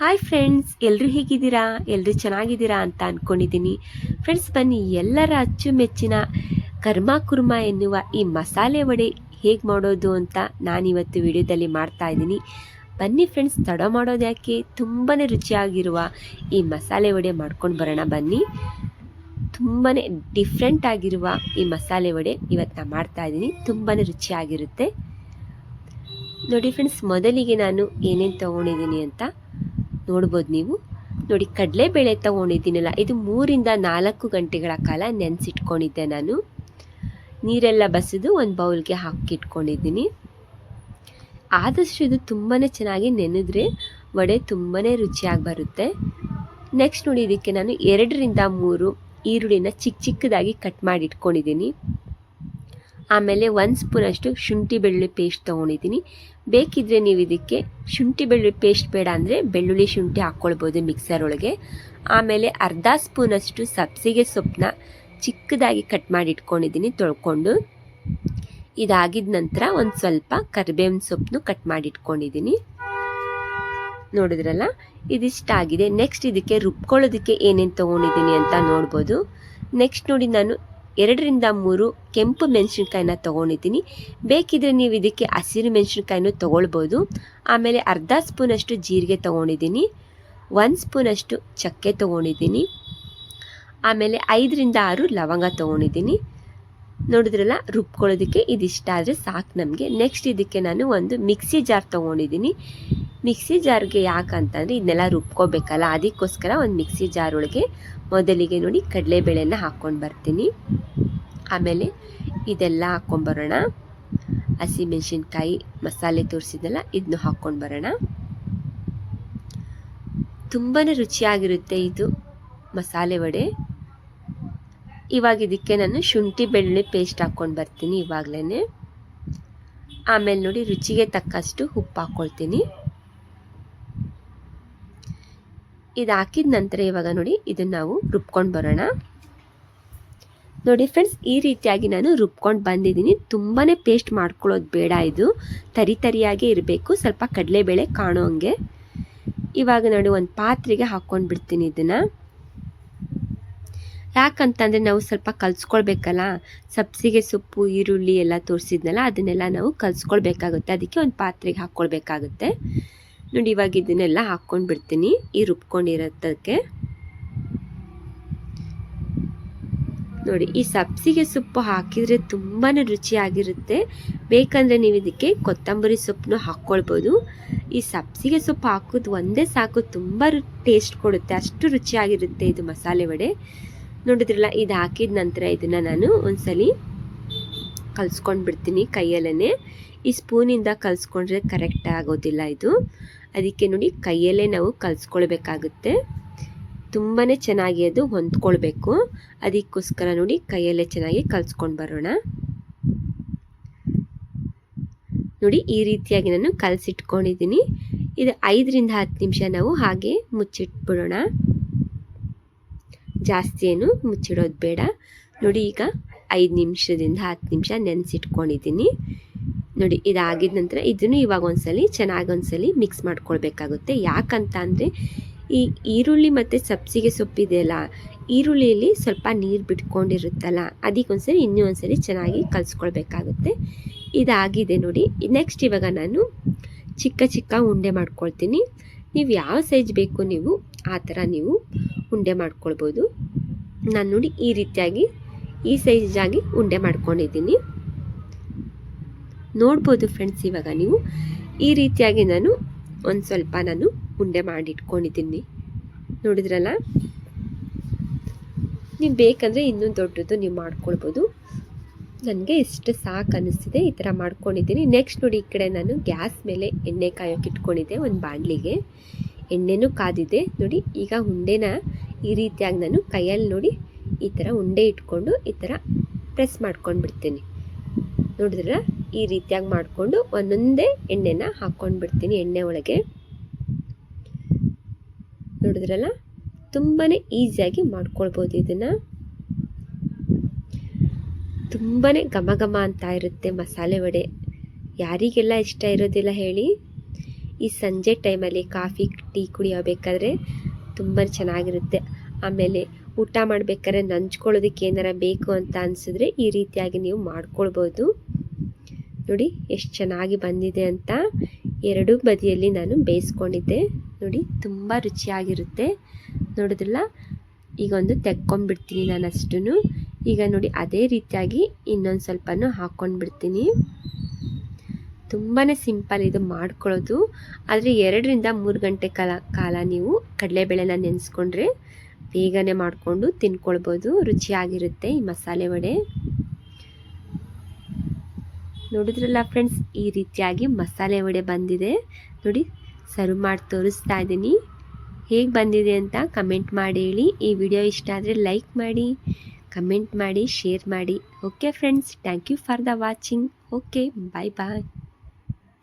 Hi friends ಎಲ್ಲರೂ ಹೇಗಿದ್ದೀರಾ? ಎಲ್ಲರೂ ಚೆನ್ನಾಗಿದ್ದೀರಾ ಅಂತ ಅಂದ್ಕೊಂಡಿದ್ದೀನಿ ಫ್ರೆಂಡ್ಸ್ ಬನ್ನಿ, ಎಲ್ಲರ ಅಚ್ಚುಮೆಚ್ಚಿನ ಕರ್ಮ ಕುರ್ಮ ಎನ್ನುವ ಈ ಮಸಾಲೆ ವಡೆ ಹೇಗೆ ಮಾಡೋದು ಅಂತ ನಾನಿವತ್ತು ವಿಡಿಯೋದಲ್ಲಿ ಮಾಡ್ತಾ ಇದ್ದೀನಿ. ಬನ್ನಿ ಫ್ರೆಂಡ್ಸ್ ತಡ ಮಾಡೋದು ಯಾಕೆ? ತುಂಬಾ ರುಚಿಯಾಗಿರುವ ಈ ಮಸಾಲೆ ವಡೆ ಮಾಡ್ಕೊಂಡು ಬರೋಣ ಬನ್ನಿ. ತುಂಬಾ ಡಿಫ್ರೆಂಟ್ ಆಗಿರುವ ಈ ಮಸಾಲೆ ವಡೆ ಇವತ್ತು ನಾನು ಮಾಡ್ತಾ ಇದ್ದೀನಿ. ತುಂಬಾ ರುಚಿಯಾಗಿರುತ್ತೆ. ನೋಡಿ ಫ್ರೆಂಡ್ಸ್ ಮೊದಲಿಗೆ ನಾನು ಏನೇನು ತೊಗೊಂಡಿದ್ದೀನಿ ಅಂತ ನೋಡ್ಬೋದು ನೀವು. ನೋಡಿ, ಕಡಲೆಬೇಳೆ ತಗೊಂಡಿದ್ದೀನಲ್ಲ, ಇದು ಮೂರಿಂದ ನಾಲ್ಕು ಗಂಟೆಗಳ ಕಾಲ ನೆನೆಸಿಟ್ಕೊಂಡಿದ್ದೆ ನಾನು. ನೀರೆಲ್ಲ ಬಸಿದು ಒಂದು ಬೌಲ್ಗೆ ಹಾಕಿಟ್ಕೊಂಡಿದ್ದೀನಿ ಆದಷ್ಟು ಇದು ತುಂಬಾ ಚೆನ್ನಾಗಿ ನೆನೆದ್ರೆ ವಡೆ ತುಂಬಾ ರುಚಿಯಾಗಿ ಬರುತ್ತೆ. ನೆಕ್ಸ್ಟ್ ನೋಡಿ, ಇದಕ್ಕೆ ನಾನು ಎರಡರಿಂದ ಮೂರು ಈರುಳ್ಳಿನ ಚಿಕ್ಕ ಚಿಕ್ಕದಾಗಿ ಕಟ್ ಮಾಡಿ ಇಟ್ಕೊಂಡಿದ್ದೀನಿ. ಆಮೇಲೆ ಒಂದು ಸ್ಪೂನಷ್ಟು ಶುಂಠಿ ಬೆಳ್ಳುಳ್ಳಿ ಪೇಸ್ಟ್ ತೊಗೊಂಡಿದ್ದೀನಿ. ಬೇಕಿದ್ರೆ ನೀವು ಇದಕ್ಕೆ ಶುಂಠಿ ಬೆಳ್ಳುಳ್ಳಿ ಪೇಸ್ಟ್ ಬೇಡ ಅಂದರೆ ಬೆಳ್ಳುಳ್ಳಿ ಶುಂಠಿ ಹಾಕ್ಕೊಳ್ಬೋದು ಮಿಕ್ಸರ್ ಒಳಗೆ. ಆಮೇಲೆ ಅರ್ಧ ಸ್ಪೂನಷ್ಟು ಸಬ್ಸಿಗೆ ಸೊಪ್ಪನ್ನ ಚಿಕ್ಕದಾಗಿ ಕಟ್ ಮಾಡಿ ಇಟ್ಕೊಂಡಿದ್ದೀನಿ ತೊಳ್ಕೊಂಡು. ಇದಾಗಿದ ನಂತರ ಒಂದು ಸ್ವಲ್ಪ ಕರಿಬೇವಿನ ಸೊಪ್ಪನ್ನು ಕಟ್ ಮಾಡಿ ಇಟ್ಕೊಂಡಿದ್ದೀನಿ. ನೋಡಿದ್ರಲ್ಲ? ಇದಿಷ್ಟಾಗಿದೆ ನೆಕ್ಸ್ಟ್ ಇದಕ್ಕೆ ರುಬ್ಕೊಳ್ಳೋದಕ್ಕೆ ಏನೇನು ತೊಗೊಂಡಿದ್ದೀನಿ ಅಂತ ನೋಡ್ಬೋದು. ನೆಕ್ಸ್ಟ್ ನೋಡಿ ನಾನು ಎರಡರಿಂದ ಮೂರು ಕೆಂಪು ಮೆಣಸಿನ್ಕಾಯಿನ ತೊಗೊಂಡಿದ್ದೀನಿ. ಬೇಕಿದ್ರೆ ನೀವು ಇದಕ್ಕೆ ಹಸಿರು ಮೆಣಸಿನ್ಕಾಯಿನೂ ತೊಗೊಳ್ಬೋದು. ಆಮೇಲೆ ಅರ್ಧ ಸ್ಪೂನಷ್ಟು ಜೀರಿಗೆ ತೊಗೊಂಡಿದ್ದೀನಿ. ಒಂದು ಸ್ಪೂನಷ್ಟು ಚಕ್ಕೆ ತೊಗೊಂಡಿದ್ದೀನಿ. ಆಮೇಲೆ ಐದರಿಂದ ಆರು ಲವಂಗ ತೊಗೊಂಡಿದ್ದೀನಿ. ನೋಡಿದ್ರಲ್ಲ, ರುಬ್ಕೊಳ್ಳೋದಕ್ಕೆ ಇದಿಷ್ಟ ಆದರೆ ಸಾಕು ನಮಗೆ. ನೆಕ್ಸ್ಟ್ ಇದಕ್ಕೆ ನಾನು ಒಂದು ಮಿಕ್ಸಿ ಜಾರ್ ತೊಗೊಂಡಿದ್ದೀನಿ. ಮಿಕ್ಸಿ ಜಾರ್ಗೆ ಯಾಕಂತಂದರೆ ಇದನ್ನೆಲ್ಲ ರುಬ್ಕೋಬೇಕಲ್ಲ, ಅದಕ್ಕೋಸ್ಕರ ಒಂದು ಮಿಕ್ಸಿ ಜಾರ್ ಒಳಗೆ ಮೊದಲಿಗೆ ನೋಡಿ ಕಡಲೆಬೇಳೆನ ಹಾಕ್ಕೊಂಡು ಬರ್ತೀನಿ. ಆಮೇಲೆ ಇದೆಲ್ಲ ಹಾಕ್ಕೊಂಬರೋಣ ಹಸಿಮೆಣ್ಸಿನ್ಕಾಯಿ ಮಸಾಲೆ ತೋರಿಸಿದೆಲ್ಲ ಇದನ್ನು ಹಾಕ್ಕೊಂಡು ಬರೋಣ. ತುಂಬಾ ರುಚಿಯಾಗಿರುತ್ತೆ ಇದು ಮಸಾಲೆ ವಡೆ. ಇವಾಗ ಇದಕ್ಕೆ ನಾನು ಶುಂಠಿ, ಬೆಳ್ಳುಳ್ಳಿ ಪೇಸ್ಟ್ ಹಾಕ್ಕೊಂಡು ಬರ್ತೀನಿ ಇವಾಗಲೇ ಆಮೇಲೆ ನೋಡಿ ರುಚಿಗೆ ತಕ್ಕಷ್ಟು ಉಪ್ಪು ಹಾಕ್ಕೊಳ್ತೀನಿ. ಇದು ಹಾಕಿದ ನಂತರ ಇವಾಗ ನೋಡಿ ಇದನ್ನು ನಾವು ರುಬ್ಕೊಂಡು ಬರೋಣ. ನೋಡಿ ಫ್ರೆಂಡ್ಸ್ ಈ ರೀತಿಯಾಗಿ ನಾನು ರುಬ್ಕೊಂಡು ಬಂದಿದ್ದೀನಿ. ತುಂಬಾ ಪೇಸ್ಟ್ ಮಾಡ್ಕೊಳ್ಳೋದು ಬೇಡ ಇದು. ತರಿ ತರಿಯಾಗೇ ಇರಬೇಕು. ಸ್ವಲ್ಪ ಕಡಲೆಬೇಳೆ ಕಾಣೋ ಹಂಗೆ ಇವಾಗ ನೋಡಿ ಒಂದು ಪಾತ್ರೆಗೆ ಹಾಕ್ಕೊಂಡು ಬಿಡ್ತೀನಿ ಇದನ್ನು. ಯಾಕಂತಂದರೆ ನಾವು ಸ್ವಲ್ಪ ಕಲಿಸ್ಕೊಳ್ಬೇಕಲ್ಲ? ಸಬ್ಸಿಗೆ ಸೊಪ್ಪು, ಈರುಳ್ಳಿ ಎಲ್ಲ ತೋರಿಸಿದ್ನಲ್ಲ, ಅದನ್ನೆಲ್ಲ ನಾವು ಕಲಿಸ್ಕೊಳ್ಬೇಕಾಗುತ್ತೆ. ಅದಕ್ಕೆ ಒಂದು ಪಾತ್ರೆಗೆ ಹಾಕ್ಕೊಳ್ಬೇಕಾಗುತ್ತೆ. ನೋಡಿ, ಇವಾಗ ಇದನ್ನೆಲ್ಲ ಹಾಕ್ಕೊಂಡು ಬಿಡ್ತೀನಿ ಈ ರುಬ್ಕೊಂಡಿರೋದಕ್ಕೆ. ನೋಡಿ, ಈ ಸಬ್ಸಿಗೆ ಸೊಪ್ಪು ಹಾಕಿದರೆ ತುಂಬಾ ರುಚಿಯಾಗಿರುತ್ತೆ. ಬೇಕಂದರೆ ನೀವು ಇದಕ್ಕೆ ಕೊತ್ತಂಬರಿ ಸೊಪ್ಪನ್ನು ಹಾಕ್ಕೊಳ್ಬೋದು. ಈ ಸಬ್ಸಿಗೆ ಸೊಪ್ಪು ಹಾಕೋದು ಒಂದೇ ಸಾಕು, ತುಂಬ ಟೇಸ್ಟ್ ಕೊಡುತ್ತೆ. ಅಷ್ಟು ರುಚಿಯಾಗಿರುತ್ತೆ ಇದು ಮಸಾಲೆ ವಡೆ. ನೋಡಿದ್ರಲ್ಲ, ಇದು ಹಾಕಿದ ನಂತರ ಇದನ್ನು ನಾನು ಒಂದ್ಸಲಿ ಕಲಿಸ್ಕೊಂಡು ಬಿಡ್ತೀನಿ ಕೈಯಲ್ಲೇ ಈ ಸ್ಪೂನಿಂದ ಕಲಿಸ್ಕೊಂಡ್ರೆ ಕರೆಕ್ಟ್ ಆಗೋದಿಲ್ಲ ಇದು. ಅದಕ್ಕೆ ನೋಡಿ ಕೈಯಲ್ಲೇ ನಾವು ಕಲಿಸ್ಕೊಳ್ಬೇಕಾಗುತ್ತೆ. ತುಂಬಾ ಚೆನ್ನಾಗಿ ಅದು ಹೊಂದ್ಕೊಳ್ಬೇಕು. ಅದಕ್ಕೋಸ್ಕರ ನೋಡಿ ಕೈಯಲ್ಲೇ ಚೆನ್ನಾಗಿ ಕಲಿಸ್ಕೊಂಡು ಬರೋಣ. ನೋಡಿ ಈ ರೀತಿಯಾಗಿ ನಾನು ಕಲಸಿಟ್ಕೊಂಡಿದ್ದೀನಿ. ಇದು ಐದರಿಂದ ಹತ್ತು ನಿಮಿಷ ನಾವು ಹಾಗೆ ಮುಚ್ಚಿಟ್ಬಿಡೋಣ. ಜಾಸ್ತಿ ಏನು ಮುಚ್ಚಿಡೋದು ಬೇಡ. ನೋಡಿ ಈಗ ಐದು ನಿಮಿಷದಿಂದ ಹತ್ತು ನಿಮಿಷ ನೆನೆಸಿಟ್ಕೊಂಡಿದ್ದೀನಿ. ನೋಡಿ ಇದಾಗಿದ ನಂತರ ಇದನ್ನು ಇವಾಗ ಒಂದ್ಸಲಿ ಚೆನ್ನಾಗಿ ಒಂದ್ಸಲಿ ಮಿಕ್ಸ್ ಮಾಡ್ಕೊಳ್ಬೇಕಾಗುತ್ತೆ. ಯಾಕಂತ ಅಂದರೆ ಈ ಈರುಳ್ಳಿ ಮತ್ತು ಸಬ್ಸಿಗೆ ಸೊಪ್ಪಿದೆಯಲ್ಲ ಈರುಳ್ಳಿಯಲ್ಲಿ ಸ್ವಲ್ಪ ನೀರು ಬಿಟ್ಕೊಂಡಿರುತ್ತಲ್ಲ ಅದಕ್ಕೊಂದ್ಸರಿ ಇನ್ನೂ ಒಂದ್ಸಲಿ ಚೆನ್ನಾಗಿ ಕಲಿಸ್ಕೊಳ್ಬೇಕಾಗುತ್ತೆ. ಇದಾಗಿದೆ ನೋಡಿ. ನೆಕ್ಸ್ಟ್ ಇವಾಗ ನಾನು ಚಿಕ್ಕ ಚಿಕ್ಕ ಉಂಡೆ ಮಾಡ್ಕೊಳ್ತೀನಿ. ನೀವು ಯಾವ ಸೈಜ್ ಬೇಕು ನೀವು, ಆ ಥರ ನೀವು ಉಂಡೆ ಮಾಡ್ಕೊಳ್ಬೋದು. ನಾನು ನೋಡಿ ಈ ರೀತಿಯಾಗಿ, ಈ ಸೈಜಾಗಿ ಉಂಡೆ ಮಾಡ್ಕೊಂಡಿದ್ದೀನಿ. ನೋಡ್ಬೋದು ಫ್ರೆಂಡ್ಸ್ ಇವಾಗ ನೀವು. ಈ ರೀತಿಯಾಗಿ ನಾನು ಒಂದು ಸ್ವಲ್ಪ ನಾನು ಉಂಡೆ ಮಾಡಿಟ್ಕೊಂಡಿದ್ದೀನಿ. ನೋಡಿದ್ರಲ್ಲ? ನೀವು ಬೇಕಂದರೆ ಇನ್ನೂ ದೊಡ್ಡದು ನೀವು ಮಾಡ್ಕೊಳ್ಬೋದು. ನನಗೆ ಇಷ್ಟು ಸಾಕು ಅನ್ನಿಸ್ತಿದೆ ಈ ಥರ ಮಾಡ್ಕೊಂಡಿದ್ದೀನಿ. ನೆಕ್ಸ್ಟ್ ನೋಡಿ ಈ ಕಡೆ ನಾನು ಗ್ಯಾಸ್ ಮೇಲೆ ಎಣ್ಣೆ ಕಾಯೋಕೆ ಇಟ್ಕೊಂಡಿದ್ದೆ ಒಂದು ಬಾಣಲಿಗೆ. ಎಣ್ಣೆನೂ ಕಾದಿದೆ. ನೋಡಿ, ಈಗ ಉಂಡೆನ ಈ ರೀತಿಯಾಗಿ ನಾನು ಕೈಯಲ್ಲಿ ನೋಡಿ ಈ ಥರ ಉಂಡೆ ಇಟ್ಕೊಂಡು ಈ ಥರ ಪ್ರೆಸ್ ಮಾಡ್ಕೊಂಡು ಬಿಡ್ತೀನಿ ನೋಡಿದ್ರ ಈ ರೀತಿಯಾಗಿ ಮಾಡಿಕೊಂಡು ಒಂದೊಂದೇ ಎಣ್ಣೆನ ಹಾಕ್ಕೊಂಡು ಬಿಡ್ತೀನಿ ಎಣ್ಣೆ ಒಳಗೆ. ನೋಡಿದ್ರಲ್ಲ ತುಂಬಾ ಈಸಿಯಾಗಿ ಮಾಡ್ಕೊಳ್ಬೋದು ಇದನ್ನು. ತುಂಬಾ ಘಮ ಘಮ ಅಂತ ಇರುತ್ತೆ ಮಸಾಲೆ ವಡೆ. ಯಾರಿಗೆಲ್ಲ ಇಷ್ಟ ಇರೋದಿಲ್ಲ ಹೇಳಿ. ಈ ಸಂಜೆ ಟೈಮಲ್ಲಿ ಕಾಫಿ, ಟೀ ಕುಡಿಯಬೇಕಾದ್ರೆ ತುಂಬ ಚೆನ್ನಾಗಿರುತ್ತೆ. ಆಮೇಲೆ ಊಟ ಮಾಡಬೇಕಾದ್ರೆ ನಂಚ್ಕೊಳ್ಳೋದಕ್ಕೆ ಏನಾರ ಬೇಕು ಅಂತ ಅನಿಸಿದ್ರೆ ಈ ರೀತಿಯಾಗಿ ನೀವು ಮಾಡ್ಕೊಳ್ಬೋದು. ನೋಡಿ, ಎಷ್ಟು ಚೆನ್ನಾಗಿ ಬಂದಿದೆ ಅಂತ ಎರಡೂ ಬದಿಯಲ್ಲಿ ನಾನು ಬೇಯಿಸ್ಕೊಂಡಿದ್ದೆ. ನೋಡಿ, ತುಂಬ ರುಚಿಯಾಗಿರುತ್ತೆ. ನೋಡಿದ್ರಲ್ಲ, ಈಗ ಒಂದು ತೆಕ್ಕೊಂಡ್ಬಿಡ್ತೀನಿ ನಾನು ಅಷ್ಟು ಈಗ ನೋಡಿ, ಅದೇ ರೀತಿಯಾಗಿ ಇನ್ನೊಂದು ಸ್ವಲ್ಪನೂ ಹಾಕ್ಕೊಂಡ್ಬಿಡ್ತೀನಿ ತುಂಬಾ ಸಿಂಪಲ್ ಇದು ಮಾಡ್ಕೊಳ್ಳೋದು. ಆದರೆ ಎರಡರಿಂದ ಮೂರು ಗಂಟೆ ಕಾಲ ಕಾಲ ನೀವು ಕಡಲೆಬೇಳೆನ ನೆನೆಸ್ಕೊಂಡ್ರೆ ಬೇಗನೆ ಮಾಡಿಕೊಂಡು ತಿನ್ಕೊಳ್ಬೋದು. ರುಚಿಯಾಗಿರುತ್ತೆ ಈ ಮಸಾಲೆ ವಡೆ. ನೋಡಿದ್ರಲ್ಲ ಫ್ರೆಂಡ್ಸ್, ಈ ರೀತಿಯಾಗಿ ಮಸಾಲೆ ವಡೆ ಬಂದಿದೆ. ನೋಡಿ, ಸರ್ವ್ ಮಾಡಿ ತೋರಿಸ್ತಾ ಇದ್ದೀನಿ. ಹೇಗೆ ಬಂದಿದೆ ಅಂತ ಕಮೆಂಟ್ ಮಾಡಿ ಹೇಳಿ. ಈ ವಿಡಿಯೋ ಇಷ್ಟ ಆದರೆ ಲೈಕ್ ಮಾಡಿ, ಕಮೆಂಟ್ ಮಾಡಿ, ಶೇರ್ ಮಾಡಿ. Okay friends, thank you for the watching. Okay, bye bye.